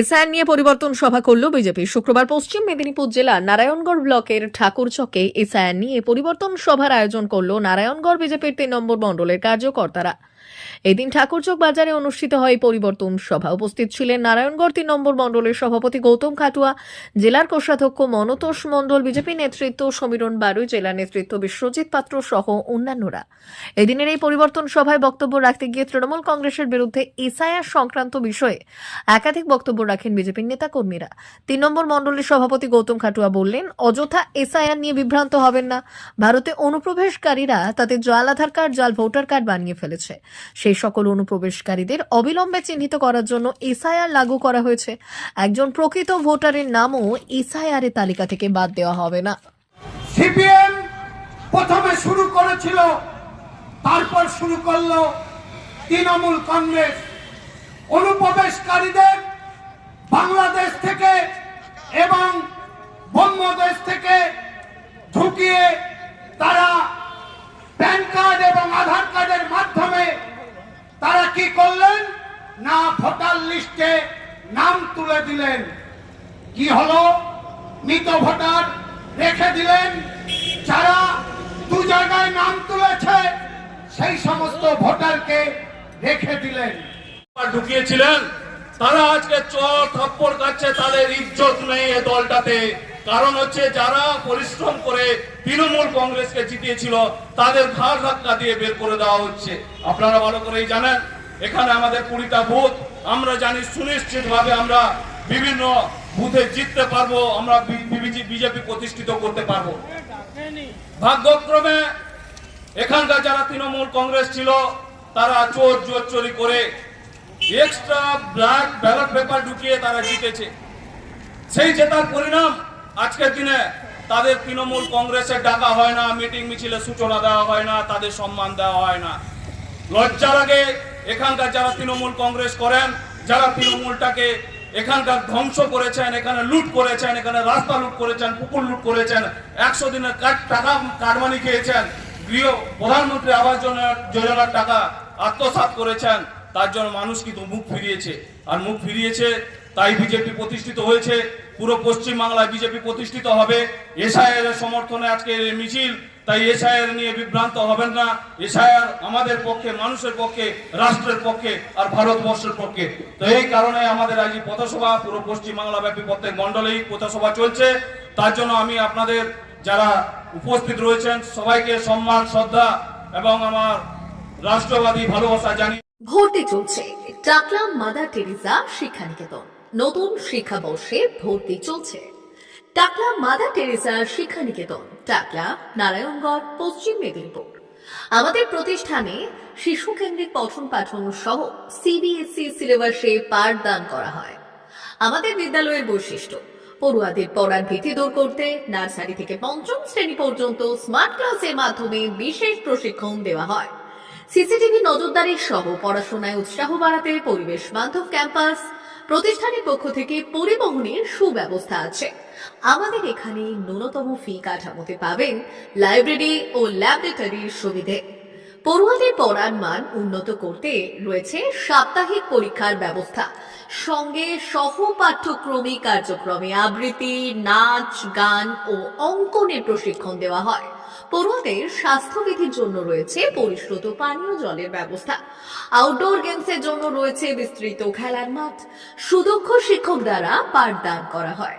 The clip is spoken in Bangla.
এসআইআর নিয়ে পরিবর্তন সভা করল বিজেপি। শুক্রবার পশ্চিম মেদিনীপুর জেলা নারায়ণগড় ব্লকের ঠাকুরচকে এসআইআর নিয়ে পরিবর্তন সভার আয়োজন করল নারায়ণগড় বিজেপির তিন নম্বর মণ্ডলের কার্যকর্তারা। এদিন ঠাকুরচক বাজারে অনুষ্ঠিত হয় পরিবর্তন সভা। উপস্থিত ছিলেন নারায়ণগড় তিন নম্বর মণ্ডলের সভাপতি গৌতম খাটুয়া, জেলার কোষাধ্যক্ষ মনতোষ মণ্ডল, বিজেপি নেতৃত্ব সমীরণ বারুই, জেলা নেতৃত্ব বিশ্বজিৎ পাত্র সহ অন্যান্যরা। এদিনের এই পরিবর্তন সভায় বক্তব্য রাখতে গিয়ে তৃণমূল কংগ্রেসের বিরুদ্ধে এসআইআর সংক্রান্ত বিষয়ে একাধিক বক্তব্য রাখেন বিজেপির নেতা কর্মীরা তিন নম্বর মণ্ডলের সভাপতি গৌতম খাটুয়া বললেন, অযথা এসআইআর নিয়ে বিভ্রান্ত হবেন না। ভারতে অনুপ্রবেশকারীরা তাদের জাল আধার কার্ড, জাল ভোটার কার্ড বানিয়ে ফেলেছে। সেই সকল অনুপ্রবেশকারীদের অবিলম্বে চিহ্নিত করার জন্য এসআইআর লাগু করা হয়েছে। একজন প্রকৃত ভোটারের নামও এসআইআর এর তালিকা থেকে বাদ দেওয়া হবে না। সিপিএম প্রথমে শুরু করেছিল, তারপর শুরু করল তৃণমূল কংগ্রেস। অনুপ্রবেশকারীদের বাংলাদেশ থেকে এবং বঙ্গদেশ থেকে ঢুকিয়ে তারা প্যান কার্ড এবং আধার কার্ডের মাধ্যমে তারা কি করলেন না ভোটার লিস্টে নাম তুলে দিলেন। কি হলো? মৃত ভোটার রেখে দিলেন। যারা দু জায়গায় নাম তুলেছে, সেই সমস্ত ভোটারকে রেখে দিলেন। ঢুকিয়েছিলেন। তারা আজকে চর থাপ্পড় কাচ্ছে তাদের ইজ্জত নেই এ দলটাতে। কারণ হচ্ছে যারা পরিশ্রম করে তৃণমূল কংগ্রেসকে জিতিয়েছিল, তাদের ঘাড় ধাক্কা দিয়ে বের করে দেওয়া হচ্ছে। আপনারা ভালো করেই জানেন এখানে আমাদের কুড়িটা বুথ, আমরা জানি সুনিশ্চিত ভাবে আমরা বিভিন্ন বুথে জিততে পারব, আমরা বিজেপি প্রতিষ্ঠিত করতে পারব। ভাগ্যক্রমে এখানকার যারা তৃণমূল কংগ্রেস ছিল, তারা চোর জোর চুরি করে এক্সট্রা ব্ল্যাক ব্যালট পেপার ঢুকিয়ে তারা জিতেছে। সেই জেতার পরিণাম আজকের দিনে তাদের তৃণমূল কংগ্রেসের ডাকা হয় না, মিটিং মিছিলে সূচনা দেওয়া হয় না, তাদের সম্মান দেওয়া হয় না। লজ্জা লাগে এখানকার যারা তৃণমূল কংগ্রেস করেন, যারা তৃণমূলটাকে এখানকার ধ্বংস করেছেন, এখানে লুট করেছেন, এখানে রাস্তা লুট করেছেন, পুকুর লুট করেছেন, একশো দিনের কাট টাকা কাটমানি খেয়েছেন, গৃহ প্রধানমন্ত্রী আবাস যোজনা- যোজনার টাকা আত্মসাৎ করেছেন, তার জন্য মানুষ কিন্তু মুখ ফিরিয়েছে। আর মুখ ফিরিয়েছে, তাই বিজেপি প্রতিষ্ঠিত হয়েছে, পুরো পশ্চিম বাংলায় বিজেপি প্রতিষ্ঠিত হবে, এসআইআর এর সমর্থনে আজকে মিছিল তাই এসআইআর নিয়ে বিভ্রান্ত হবেন না। এসআইআর আমাদের পক্ষে, মানুষের পক্ষে, রাষ্ট্রের পক্ষে আর ভারতবর্ষের পক্ষে। তো এই কারণে আমাদের আজ পথসভা, পুরো পশ্চিম বাংলা ব্যাপী প্রত্যেক মন্ডলেই পথসভা চলছে। তার জন্য আমি আপনাদের যারা উপস্থিত রয়েছেন, সবাইকে সম্মান, শ্রদ্ধা এবং আমার রাষ্ট্রবাদী ভালোবাসা জানি ভর্তি চলছে। টাকলা মাদার টেরিজা শিক্ষানিকেতন। নতুন শিক্ষাবর্ষে ভর্তি চলছে। টাকলা মাদার টেরিজা শিক্ষানিকেতন, টাকলা নারায়ণগড়, পশ্চিম মেদিনীপুর। আমাদের প্রতিষ্ঠানে শিশু কেন্দ্রিক পঠন পাঠন সহ সিবিএসই সিলেবাসে পাঠদান করা হয়। আমাদের বিদ্যালয়ের বৈশিষ্ট্য, পড়ুয়াদের পড়ার ভীতি দূর করতে নার্সারি থেকে পঞ্চম শ্রেণি পর্যন্ত স্মার্ট ক্লাসের মাধ্যমে বিশেষ প্রশিক্ষণ দেওয়া হয়। সিসিটিভি নজরদারি সহ পড়াশোনায় উৎসাহ বাড়াতে পরিবেশ বান্ধব ক্যাম্পাস, প্রতিষ্ঠানের পক্ষ থেকে পরিবহনের সুব্যবস্থা আছে। আমাদের এখানে ন্যূনতম ফি কাঠামোতে পাবেন লাইব্রেরি ও ল্যাবরেটরির সুবিধে। পড়ুয়াদের পড়ার মান উন্নত করতে রয়েছে সাপ্তাহিক পরীক্ষার ব্যবস্থা। সঙ্গে সহ পাঠ্যক্রমিক কার্যক্রমে আবৃত্তি, নাচ, গান ও অঙ্কনের প্রশিক্ষণ দেওয়া হয়। পড়ুয়াদের স্বাস্থ্যবিধির জন্য রয়েছে পরিশ্রুত পানীয় জলের ব্যবস্থা। আউটডোর গেমসের জন্য রয়েছে বিস্তৃত খেলার মাঠ। সুদক্ষ শিক্ষক দ্বারা পাঠদান করা হয়।